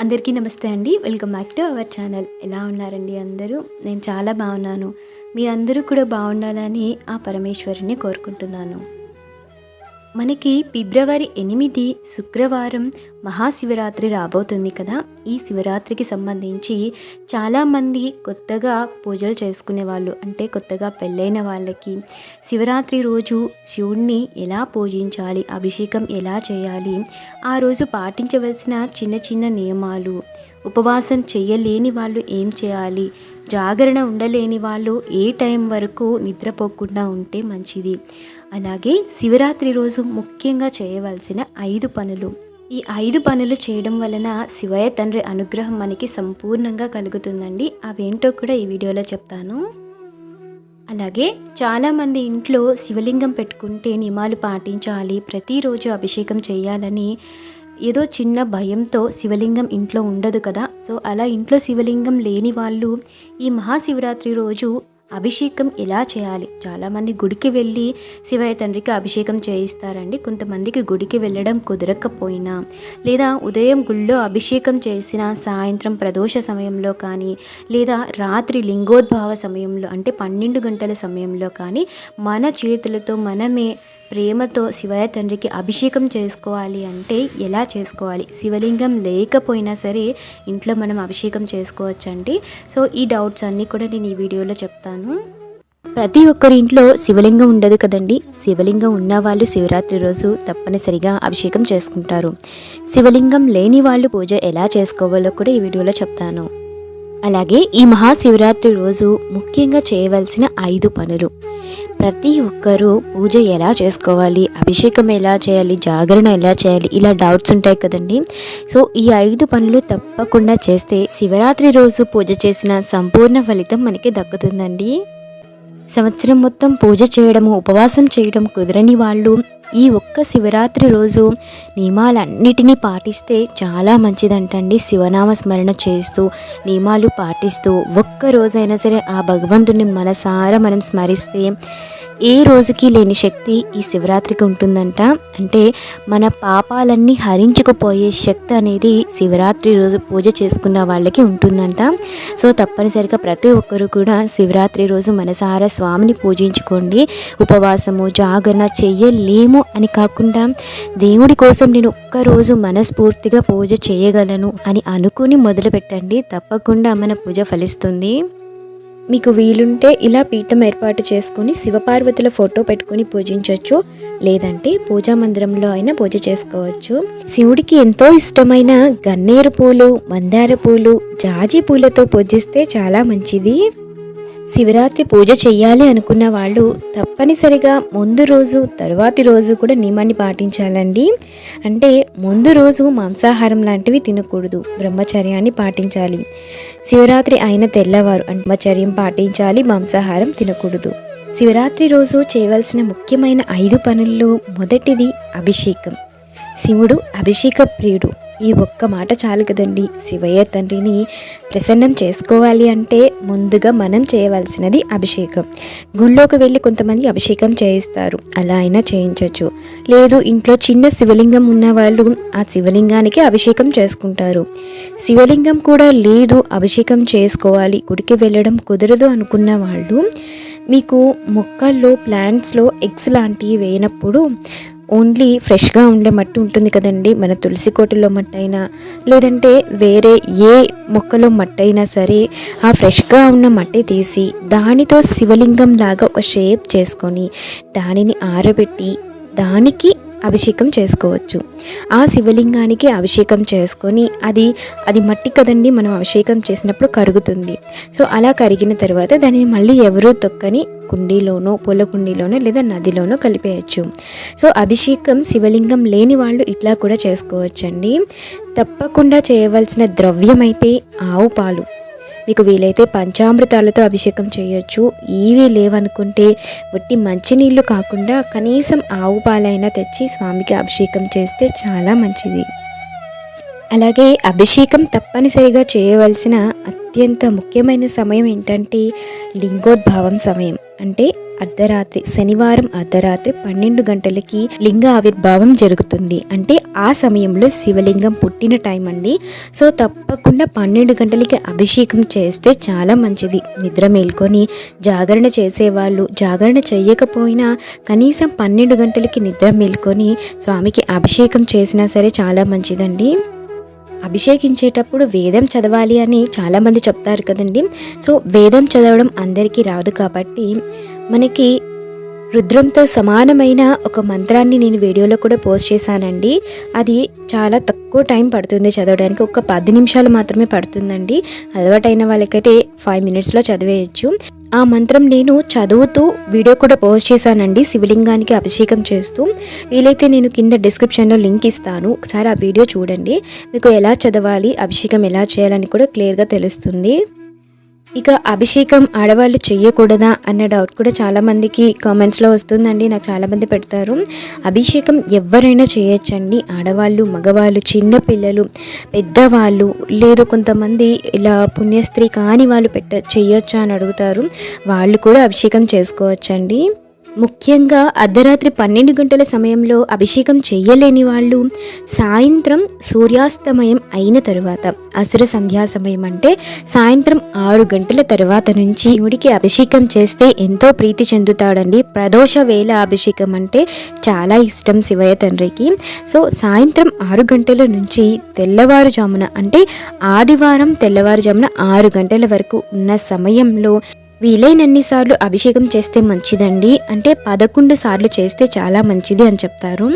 అందరికీ నమస్తే అండి. Welcome back to our channel. ఎలా ఉన్నారండి అందరూ? నేను చాలా బాగున్నాను. మీ అందరూ కూడా బాగుండాలని ఆ పరమేశ్వరుని కోరుకుంటున్నాను. మనకి ఫిబ్రవరి ఎనిమిది శుక్రవారం మహాశివరాత్రి రాబోతుంది కదా. ఈ శివరాత్రికి సంబంధించి చాలామంది కొత్తగా పూజలు చేసుకునే వాళ్ళు అంటే కొత్తగా పెళ్ళైన వాళ్ళకి శివరాత్రి రోజు శివుణ్ణి ఎలా పూజించాలి అభిషేకం ఎలా చేయాలి ఆ రోజు పాటించవలసిన చిన్న చిన్న నియమాలు ఉపవాసం చేయలేని వాళ్ళు ఏం చేయాలి జాగరణ ఉండలేని వాళ్ళు ఏ టైం వరకు నిద్రపోకుండా ఉంటే మంచిది అలాగే శివరాత్రి రోజు ముఖ్యంగా చేయవలసిన ఐదు పనులు. ఈ ఐదు పనులు చేయడం వలన శివయ్య తండ్రి అనుగ్రహం మనకి సంపూర్ణంగా కలుగుతుందండి. అవేంటో కూడా ఈ వీడియోలో చెప్తాను. అలాగే చాలామంది ఇంట్లో శివలింగం పెట్టుకుంటే నియమాలు పాటించాలి ప్రతిరోజు అభిషేకం చేయాలని ఏదో చిన్న భయంతో శివలింగం ఇంట్లో ఉండదు కదా. సో అలా ఇంట్లో శివలింగం లేని వాళ్ళు ఈ మహాశివరాత్రి రోజు అభిషేకం ఎలా చేయాలి? చాలామంది గుడికి వెళ్ళి శివయ్య తండ్రికి అభిషేకం చేయిస్తారండి. కొంతమందికి గుడికి వెళ్ళడం కుదరకపోయినా లేదా ఉదయం గుళ్ళో అభిషేకం చేసిన సాయంత్రం ప్రదోష సమయంలో కానీ లేదా రాత్రి లింగోద్భావ సమయంలో అంటే పన్నెండు గంటల సమయంలో కానీ మన చేతులతో మనమే ప్రేమతో శివయ్య తండ్రికి అభిషేకం చేసుకోవాలి అంటే ఎలా చేసుకోవాలి? శివలింగం లేకపోయినా సరే ఇంట్లో మనం అభిషేకం చేసుకోవచ్చండి. సో ఈ డౌట్స్ అన్నీ కూడా నేను ఈ వీడియోలో చెప్తాను. ప్రతి ఒక్కరి ఇంట్లో శివలింగం ఉండదు కదండి. శివలింగం ఉన్న వాళ్ళు శివరాత్రి రోజు తప్పనిసరిగా అభిషేకం చేసుకుంటారు. శివలింగం లేని వాళ్ళు పూజ ఎలా చేసుకోవాలో కూడా ఈ వీడియోలో చెప్తాను. అలాగే ఈ మహాశివరాత్రి రోజు ముఖ్యంగా చేయవలసిన ఐదు పనులు. ప్రతి ఒక్కరూ పూజ ఎలా చేసుకోవాలి? అభిషేకం ఎలా చేయాలి? జాగరణ ఎలా చేయాలి? ఇలా డౌట్స్ ఉంటాయి కదండి. సో ఈ ఐదు పనులు తప్పకుండా చేస్తే శివరాత్రి రోజు పూజ చేసిన సంపూర్ణ ఫలితం మనకి దక్కుతుందండి. సంవత్సరం మొత్తం పూజ చేయడము ఉపవాసం చేయడం కుదరని వాళ్ళు ఈ ఒక్క శివరాత్రి రోజు నియమాలన్నిటినీ పాటిస్తే చాలా మంచిదంటండి. శివనామ స్మరణ చేస్తూ నియమాలు పాటిస్తూ ఒక్క రోజైనా సరే ఆ భగవంతుని మనసారా మనం స్మరిస్తే ఏ రోజుకి లేని శక్తి ఈ శివరాత్రికి ఉంటుందంట? అంటే మన పాపాలన్నీ హరించుకుపోయే శక్తి అనేది శివరాత్రి రోజు పూజ చేసుకున్న వాళ్ళకి ఉంటుందంట. సో తప్పనిసరిగా ప్రతి ఒక్కరు కూడా శివరాత్రి రోజు మనసారా స్వామిని పూజించుకోండి. ఉపవాసము జాగరణ చెయ్యలేము అని కాకుండా దేవుడి కోసం నేను ఒక్కరోజు మనస్ఫూర్తిగా పూజ చేయగలను అని అనుకుని మొదలుపెట్టండి. తప్పకుండా మన పూజ ఫలిస్తుంది. మీకు వీలుంటే ఇలా పీఠం ఏర్పాటు చేసుకుని శివపార్వతుల ఫోటో పెట్టుకుని పూజించవచ్చు లేదంటే పూజా మందిరంలో అయినా పూజ చేసుకోవచ్చు. శివుడికి ఎంతో ఇష్టమైన గన్నేరు పూలు మందార పూలు జాజి పూలతో పూజిస్తే చాలా మంచిది. శివరాత్రి పూజ చెయ్యాలి అనుకున్న వాళ్ళు తప్పనిసరిగా ముందు రోజు తరువాతి రోజు కూడా నియమాన్ని పాటించాలండి. అంటే ముందు రోజు మాంసాహారం లాంటివి తినకూడదు. బ్రహ్మచర్యాన్ని పాటించాలి. శివరాత్రి అయిన తెల్లవారు బ్రహ్మచర్యం పాటించాలి మాంసాహారం తినకూడదు. శివరాత్రి రోజు చేయవలసిన ముఖ్యమైన ఐదు పనుల్లో మొదటిది అభిషేకం. శివుడు అభిషేక ప్రియుడు. ఈ ఒక్క మాట చాలు కదండి. శివయ్య తండ్రిని ప్రసన్నం చేసుకోవాలి అంటే ముందుగా మనం చేయవలసినది అభిషేకం. గుళ్ళోకి వెళ్ళి కొంతమంది అభిషేకం చేయిస్తారు. అలా అయినా చేయించవచ్చు లేదు ఇంట్లో చిన్న శివలింగం ఉన్న వాళ్ళు ఆ శివలింగానికి అభిషేకం చేసుకుంటారు. శివలింగం కూడా లేదు అభిషేకం చేసుకోవాలి గుడికి వెళ్ళడం కుదరదు అనుకున్న వాళ్ళు మీకు మొక్కల్లో ప్లాంట్స్లో ఎగ్స్ లాంటివి వేయనప్పుడు ఓన్లీ ఫ్రెష్గా ఉండే మట్టి ఉంటుంది కదండి. మన తులసి కోటలో మట్టి అయినా లేదంటే వేరే ఏ మొక్కలో మట్టి అయినా సరే ఆ ఫ్రెష్గా ఉన్న మట్టి తీసి దానితో శివలింగం లాగా ఒక షేప్ చేసుకొని దానిని ఆరబెట్టి దానికి అభిషేకం చేసుకోవచ్చు. ఆ శివలింగానికి అభిషేకం చేసుకొని అది అది మట్టి కదండి మనం అభిషేకం చేసినప్పుడు కరుగుతుంది. సో అలా కరిగిన తర్వాత దానిని మళ్ళీ ఎవరూ తొక్కని కుండీలోనో పూల కుండీలోనో లేదా నదిలోనో కలిపేయచ్చు. సో అభిషేకం శివలింగం లేని వాళ్ళు ఇట్లా కూడా చేసుకోవచ్చండి. తప్పకుండా చేయవలసిన ద్రవ్యం అయితే ఆవు పాలు. మీకు వీలైతే పంచామృతాలతో అభిషేకం చేయొచ్చు. ఇవి లేవనుకుంటే వట్టి మంచినీళ్ళు కాకుండా కనీసం ఆవు పాలైనా తెచ్చి స్వామికి అభిషేకం చేస్తే చాలా మంచిది. అలాగే అభిషేకం తప్పనిసరిగా చేయవలసిన అత్యంత ముఖ్యమైన సమయం ఏంటంటే లింగోద్భావం సమయం. అంటే అర్ధరాత్రి శనివారం అర్ధరాత్రి పన్నెండు గంటలకి లింగ ఆవిర్భావం జరుగుతుంది. అంటే ఆ సమయంలో శివలింగం పుట్టిన టైం అండి. సో తప్పకుండా పన్నెండు గంటలకి అభిషేకం చేస్తే చాలా మంచిది. నిద్ర మేల్కొని జాగరణ చేసేవాళ్ళు జాగరణ చేయకపోయినా కనీసం పన్నెండు గంటలకి నిద్ర మేల్కొని స్వామికి అభిషేకం చేసినా సరే చాలా మంచిదండి. అభిషేకించేటప్పుడు వేదం చదవాలి అని చాలామంది చెప్తారు కదండి. సో వేదం చదవడం అందరికీ రాదు కాబట్టి మనకి రుద్రంతో సమానమైన ఒక మంత్రాన్ని నేను వీడియోలో కూడా పోస్ట్ చేశానండి. అది చాలా తక్కువ టైం పడుతుంది చదవడానికి. ఒక పది నిమిషాలు మాత్రమే పడుతుందండి. అలవాటైన వాళ్ళకైతే ఫైవ్ మినిట్స్లో చదివేయచ్చు. ఆ మంత్రం నేను చదువుతూ వీడియో కూడా పోస్ట్ చేశానండి. శివలింగానికి అభిషేకం చేస్తూ. వీలైతే నేను కింద డిస్క్రిప్షన్లో లింక్ ఇస్తాను. ఒకసారి ఆ వీడియో చూడండి. మీకు ఎలా చదవాలి అభిషేకం ఎలా చేయాలని కూడా క్లియర్గా తెలుస్తుంది. ఇక అభిషేకం ఆడవాళ్ళు చెయ్యకూడదా అన్న డౌట్ కూడా చాలామందికి కామెంట్స్లో వస్తుందండి. నాకు చాలామంది పెడతారు. అభిషేకం ఎవరైనా చేయొచ్చండి. ఆడవాళ్ళు మగవాళ్ళు చిన్నపిల్లలు పెద్దవాళ్ళు లేదు కొంతమంది ఇలా పుణ్యస్త్రీ కాని వాళ్ళు పెట్ట చేయొచ్చా అని అడుగుతారు. వాళ్ళు కూడా అభిషేకం చేసుకోవచ్చండి. ముఖ్యంగా అర్ధరాత్రి పన్నెండు గంటల సమయంలో అభిషేకం చెయ్యలేని వాళ్ళు సాయంత్రం సూర్యాస్తమయం అయిన తరువాత అసుర సంధ్యా సమయం అంటే సాయంత్రం ఆరు గంటల తర్వాత నుంచి శివుడికి అభిషేకం చేస్తే ఎంతో ప్రీతి చెందుతాడండి. ప్రదోష వేళ అభిషేకం అంటే చాలా ఇష్టం శివయ్య తండ్రికి. సో సాయంత్రం ఆరు గంటల నుంచి తెల్లవారుజామున అంటే ఆదివారం తెల్లవారుజామున ఆరు గంటల వరకు ఉన్న సమయంలో వీలైనన్ని సార్లు అభిషేకం చేస్తే మంచిదండి. అంటే పదకొండు సార్లు చేస్తే చాలా మంచిది అని చెప్తారు.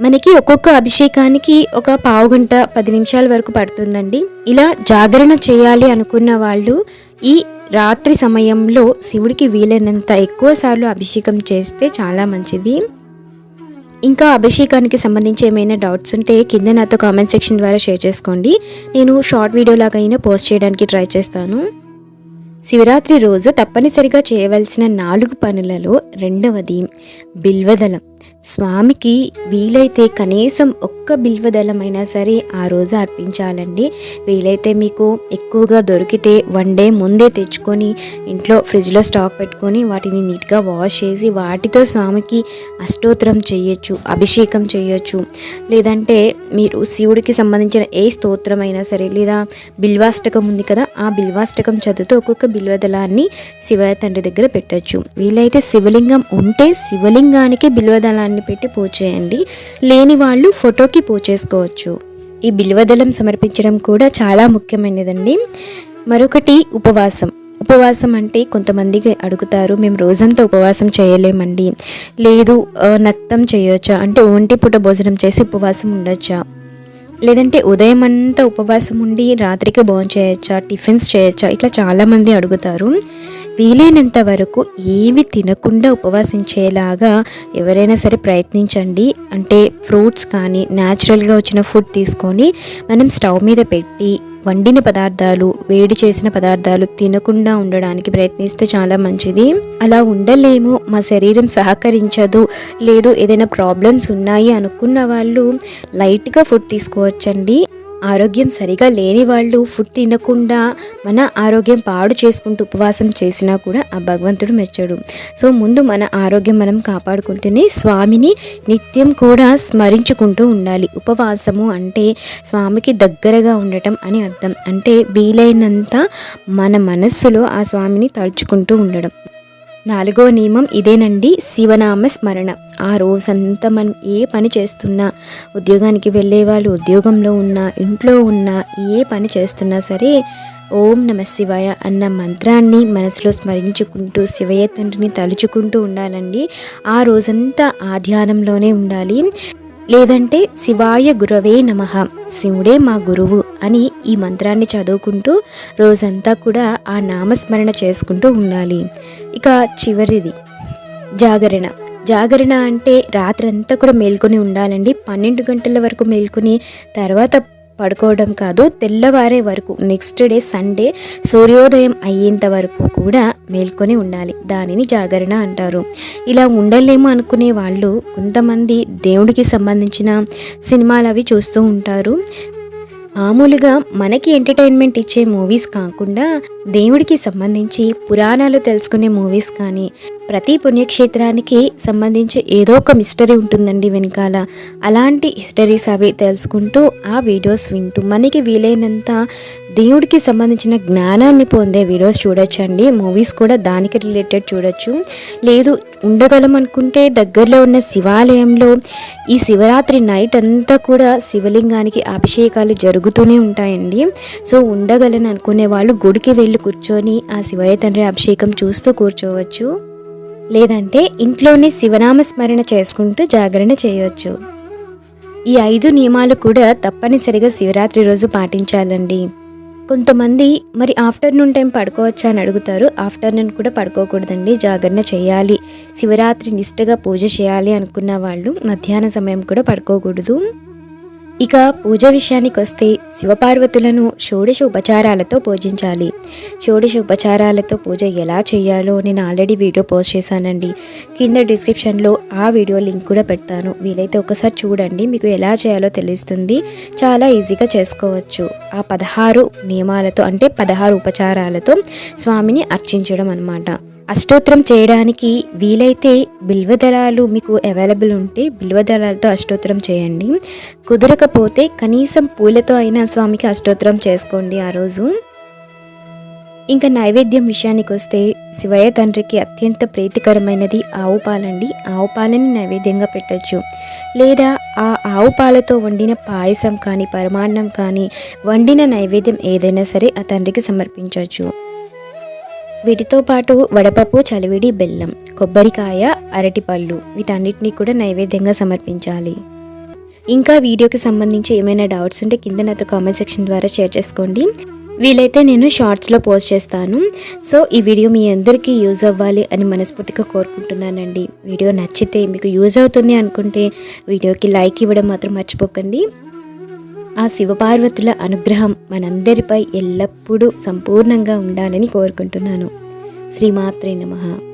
మనకి ఒక్కొక్క అభిషేకానికి ఒక పావు గంట పది నిమిషాల వరకు పడుతుందండి. ఇలా జాగరణ చేయాలి అనుకున్న వాళ్ళు ఈ రాత్రి సమయంలో శివుడికి వీలైనంత ఎక్కువ సార్లు అభిషేకం చేస్తే చాలా మంచిది. ఇంకా అభిషేకానికి సంబంధించి ఏమైనా డౌట్స్ ఉంటే కింద నాతో కామెంట్ సెక్షన్ ద్వారా షేర్ చేసుకోండి. నేను షార్ట్ వీడియో అయినా పోస్ట్ చేయడానికి ట్రై చేస్తాను. శివరాత్రి రోజు తప్పనిసరిగా చేయవలసిన నాలుగు పనులలో రెండవది బిల్వదలం స్వామికి వీలైతే కనీసం ఒక్క బిల్వదళమైనా సరే ఆ రోజు అర్పించాలండి. వీలైతే మీకు ఎక్కువగా దొరికితే వన్ డే ముందే తెచ్చుకొని ఇంట్లో ఫ్రిడ్జ్లో స్టాక్ పెట్టుకొని వాటిని నీట్గా వాష్ చేసి వాటితో స్వామికి అష్టోత్తరం చేయొచ్చు అభిషేకం చేయొచ్చు. లేదంటే మీరు శివుడికి సంబంధించిన ఏ స్తోత్రం అయినా సరే లేదా బిల్వాష్టకం ఉంది కదా ఆ బిల్వాష్టకం చదువుతూ ఒక్కొక్క బిల్వదళాన్ని శివ తండ్రి దగ్గర పెట్టొచ్చు. వీలైతే శివలింగం ఉంటే శివలింగానికి బిల్వదళాన్ని పెట్టి పూజ చేయండి. లేని వాళ్ళు ఫోటోకి పూజ చేసుకోవచ్చు. ఈ బిల్వదళం సమర్పించడం కూడా చాలా ముఖ్యమైనదండి. మరొకటి ఉపవాసం. ఉపవాసం అంటే కొంతమందికి అడుగుతారు మేము రోజంతా ఉపవాసం చేయలేమండి. లేదు నత్తం చేయొచ్చా? అంటే ఒంటి పూట భోజనం చేసి ఉపవాసం ఉండొచ్చా? లేదంటే ఉదయం అంతా ఉపవాసం ఉండి రాత్రికి భోజనం చేయొచ్చా? టిఫిన్స్ చేయొచ్చా? ఇట్లా చాలామంది అడుగుతారు. వీలైనంత వరకు ఏవి తినకుండా ఉపవాసించేలాగా ఎవరైనా సరే ప్రయత్నించండి. అంటే ఫ్రూట్స్ కానీ న్యాచురల్గా వచ్చిన ఫుడ్ తీసుకొని మనం స్టవ్ మీద పెట్టి వండిన పదార్థాలు వేడి చేసిన పదార్థాలు తినకుండా ఉండడానికి ప్రయత్నిస్తే చాలా మంచిది. అలా ఉండలేము మా శరీరం సహకరించదు లేదు ఏదైనా ప్రాబ్లమ్స్ ఉన్నాయి అనుకున్న వాళ్ళు లైట్గా ఫుడ్ తీసుకోవచ్చండి. ఆరోగ్యం సరిగా లేని వాళ్ళు ఫుడ్ తినకుండా మన ఆరోగ్యం పాడు చేసుకుంటూ ఉపవాసం చేసినా కూడా ఆ భగవంతుడు మెచ్చడు. సో ముందు మన ఆరోగ్యం మనం కాపాడుకుంటూనే స్వామిని నిత్యం కూడా స్మరించుకుంటూ ఉండాలి. ఉపవాసము అంటే స్వామికి దగ్గరగా ఉండటం అని అర్థం. అంటే వీలైనంత మన మనస్సులో ఆ స్వామిని తలుచుకుంటూ ఉండడం. నాలుగో నియమం ఇదేనండి. శివనామ స్మరణ. ఆ రోజంతా మనం ఏ పని చేస్తున్నా ఉద్యోగానికి వెళ్ళే వాళ్ళు ఉద్యోగంలో ఉన్నా ఇంట్లో ఉన్నా ఏ పని చేస్తున్నా సరే ఓం నమ శివాయ అన్న మంత్రాన్ని మనసులో స్మరించుకుంటూ శివయ్య తండ్రిని తలుచుకుంటూ ఉండాలండి. ఆ రోజంతా ఆ ధ్యానంలోనే ఉండాలి. లేదంటే శివాయ గురవే నమ. శివుడే మా గురువు అని ఈ మంత్రాన్ని చదువుకుంటూ రోజంతా కూడా ఆ నామస్మరణ చేసుకుంటూ ఉండాలి. ఇక చివరిది. జాగరణ. జాగరణ అంటే రాత్రంతా కూడా మేల్కొని ఉండాలండి. పన్నెండు గంటల వరకు మేల్కొని తర్వాత పడుకోవడం కాదు తెల్లవారే వరకు నెక్స్ట్ డే సండే సూర్యోదయం అయ్యేంత వరకు కూడా మేల్కొని ఉండాలి. దానిని జాగరణ అంటారు. ఇలా ఉండలేము అనుకునే వాళ్ళు కొంతమంది దేవుడికి సంబంధించిన సినిమాలు అవి చూస్తూ ఉంటారు. మామూలుగా మనకి ఎంటర్టైన్మెంట్ ఇచ్చే మూవీస్ కాకుండా దేవుడికి సంబంధించి పురాణాలు తెలుసుకునే మూవీస్ కానీ ప్రతి పుణ్యక్షేత్రానికి సంబంధించి ఏదో ఒక మిస్టరీ ఉంటుందండి వెనకాల. అలాంటి హిస్టరీస్ అవి తెలుసుకుంటూ ఆ వీడియోస్ వింటూ మనకి వీలైనంత దేవుడికి సంబంధించిన జ్ఞానాన్ని పొందే వీడియోస్ చూడొచ్చండి. మూవీస్ కూడా దానికి రిలేటెడ్ చూడొచ్చు. లేదు ఉండగలం అనుకుంటే దగ్గరలో ఉన్న శివాలయంలో ఈ శివరాత్రి నైట్ అంతా కూడా శివలింగానికి అభిషేకాలు జరుగుతూనే ఉంటాయండి. సో ఉండగలను అనుకునే వాళ్ళు గుడికి వెళ్ళి కూర్చొని ఆ శివయ్య తండ్రి అభిషేకం చూస్తూ కూర్చోవచ్చు. లేదంటే ఇంట్లోనే శివనామ స్మరణ చేసుకుంటూ జాగరణ చేయవచ్చు ఈ ఐదు నియమాలు కూడా తప్పనిసరిగా శివరాత్రి రోజు పాటించాలండి. కొంతమంది మరి ఆఫ్టర్నూన్ టైం పడుకోవచ్చా అని అడుగుతారు. ఆఫ్టర్నూన్ కూడా పడుకోకూడదండి. జాగరణ చేయాలి. శివరాత్రి నిష్టగా పూజ చేయాలి అనుకున్న వాళ్ళు మధ్యాహ్న సమయం కూడా పడుకోకూడదు. ఇక పూజ విషయానికి వస్తే శివపార్వతులను షోడశ ఉపచారాలతో పూజించాలి. షోడశ ఉపచారాలతో పూజ ఎలా చేయాలో నేను ఆల్రెడీ వీడియో పోస్ట్ చేశానండి. కింద డిస్క్రిప్షన్లో ఆ వీడియో లింక్ కూడా పెడతాను. వీలైతే ఒకసారి చూడండి మీకు ఎలా చేయాలో తెలుస్తుంది. చాలా ఈజీగా చేసుకోవచ్చు. ఆ పదహారు నియమాలతో అంటే పదహారు ఉపచారాలతో స్వామిని అర్చించడం అనమాట అష్టోత్తరం చేయడానికి వీలైతే బిల్వదళాలు మీకు అవైలబుల్ ఉంటే బిల్వదళాలతో అష్టోత్తరం చేయండి. కుదరకపోతే కనీసం పూలతో అయినా స్వామికి అష్టోత్తరం చేసుకోండి ఆ రోజు. ఇంకా నైవేద్యం విషయానికి వస్తే శివయ్య తండ్రికి అత్యంత ప్రీతికరమైనది ఆవు పాలండి. ఆవు పాలని నైవేద్యంగా పెట్టచ్చు. లేదా ఆ ఆవు పాలతో వండిన పాయసం కానీ పరమాన్నం కానీ వండిన నైవేద్యం ఏదైనా సరే ఆ తండ్రికి సమర్పించవచ్చు వీటితో పాటు వడపప్పు చలివిడి బెల్లం కొబ్బరికాయ అరటిపళ్ళు వీటన్నిటిని కూడా నైవేద్యంగా సమర్పించాలి. ఇంకా వీడియోకి సంబంధించి ఏమైనా డౌట్స్ ఉంటే కింద నాతో కామెంట్ సెక్షన్ ద్వారా షేర్ చేసుకోండి. వీలైతే నేను షార్ట్స్లో పోస్ట్ చేస్తాను. సో ఈ వీడియో మీ అందరికీ యూజ్ అవ్వాలి అని మనస్ఫూర్తిగా కోరుకుంటున్నానండి. వీడియో నచ్చితే మీకు యూజ్ అవుతుంది అనుకుంటే వీడియోకి లైక్ ఇవ్వడం మాత్రం మర్చిపోకండి. ఆ శివపార్వతుల అనుగ్రహం మనందరిపై ఎల్లప్పుడూ సంపూర్ణంగా ఉండాలని కోరుకుంటున్నాను. శ్రీమాత్రే నమః.